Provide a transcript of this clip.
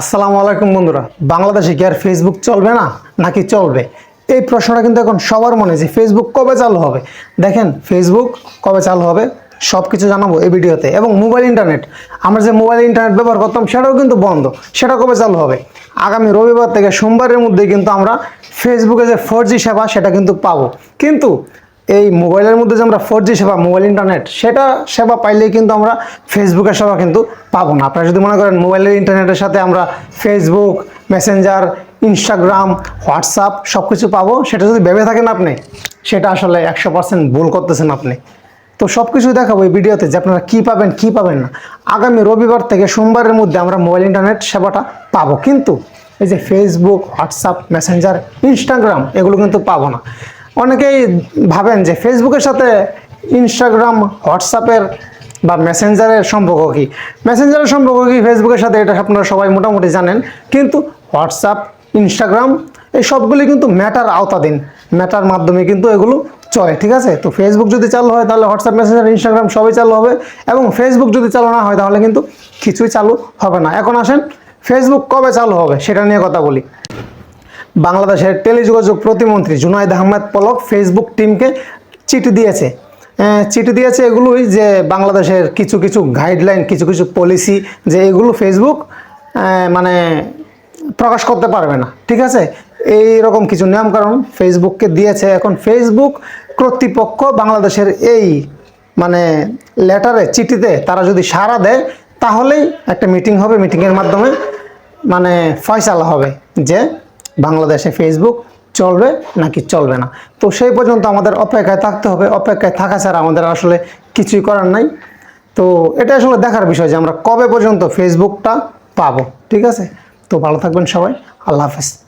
আসসালামু আলাইকুম বন্ধুরা। বাংলাদেশে কি আর ফেসবুক চলবে না? নাকি চলবে? এই প্রশ্নটা কিন্তু এখন সবার মনে যে ফেসবুক কবে চালু হবে? দেখেন ফেসবুক কবে চালু হবে? সব কিছু জানাব এই ভিডিওতে। এবং মোবাইল ইন্টারনেট। আমরা যে মোবাইল ইন্টারনেট ব্যবহার করতাম, সেটাও কিন্তু বন্ধ। সেটা কবে চালু হবে? আগামী রবিবার থেকে সোমবারের মধ্যে কিন্তু আমরা ফেসবুকে যে ফোর জি সেবা, সেটা কিন্তু পাবো। কিন্তু এই মোবাইলের মধ্যে যে আমরা ফোর জি সেবা, মোবাইল ইন্টারনেট সেটা সেবা পাইলেই কিন্তু আমরা ফেসবুকের সেবা কিন্তু পাবো না। আপনারা যদি মনে করেন মোবাইলের ইন্টারনেটের সাথে আমরা ফেসবুক মেসেঞ্জার ইনস্টাগ্রাম হোয়াটসঅ্যাপ সব কিছু পাবো, সেটা যদি ভেবে থাকেন আপনি, সেটা আসলে একশো পার্সেন্ট ভুল করতেছেন আপনি। তো সব কিছু দেখাবো এই ভিডিওতে যে আপনারা কী পাবেন কী পাবেন না। আগামী রবিবার থেকে সোমবারের মধ্যে আমরা মোবাইল ইন্টারনেট সেবাটা পাবো। কিন্তু এই যে ফেসবুক হোয়াটসঅ্যাপ মেসেঞ্জার ইনস্টাগ্রাম এগুলো কিন্তু পাবো না। অনেকেই ভাবেন যে ফেসবুকের সাথে ইনস্টাগ্রাম হোয়াটসঅ্যাপের বা মেসেঞ্জারের সম্পর্ক কী? মেসেঞ্জারের সম্পর্ক কী? ফেসবুকের সাথে এটা আপনারা সবাই মোটামুটি জানেন। কিন্তু হোয়াটসঅ্যাপ ইনস্টাগ্রাম এই সবগুলি কিন্তু ম্যাটার আওতাধীন। ম্যাটার মাধ্যমে কিন্তু এগুলো চলে, ঠিক আছে? তো ফেসবুক যদি চালু হয়, তাহলে হোয়াটসঅ্যাপ মেসেঞ্জার ইনস্টাগ্রাম সবই চালু হবে। এবং ফেসবুক যদি চালু না হয়, তাহলে কিন্তু কিছুই চালু হবে না। এখন আসেন ফেসবুক কবে চালু হবে? সেটা নিয়ে কথা বলি। বাংলাদেশের টেলিযোগাযোগ প্রতিমন্ত্রী জুনায়দ আহমেদ পলক ফেসবুক টিমকে চিঠি দিয়েছে। আহ, চিঠি দিয়েছে এগুলোই যে বাংলাদেশের কিছু কিছু গাইডলাইন কিছু কিছু পলিসি যে এগুলো ফেসবুক মানে প্রকাশ করতে পারবে না। ঠিক আছে? এই রকম কিছু নিয়মকানুন ফেসবুককে দিয়েছে। এখন ফেসবুক কর্তৃপক্ষ বাংলাদেশের এই মানে লেটারে চিঠিতে তারা যদি সাড়া দেয় তাহলেই একটা মিটিং হবে। মিটিংয়ের মাধ্যমে মানে ফয়সালা হবে যে বাংলাদেশে ফেসবুক চলবে নাকি চলবে না? তো সেই পর্যন্ত আমাদের অপেক্ষায় থাকতে হবে। অপেক্ষায় থাকা ছাড়া আমাদের আসলে কিছুই করার নাই। তো এটা আসলে দেখার বিষয় যে আমরা কবে পর্যন্ত ফেসবুকটা পাবো, ঠিক আছে? তো ভালো থাকবেন সবাই। আল্লাহ হাফেজ।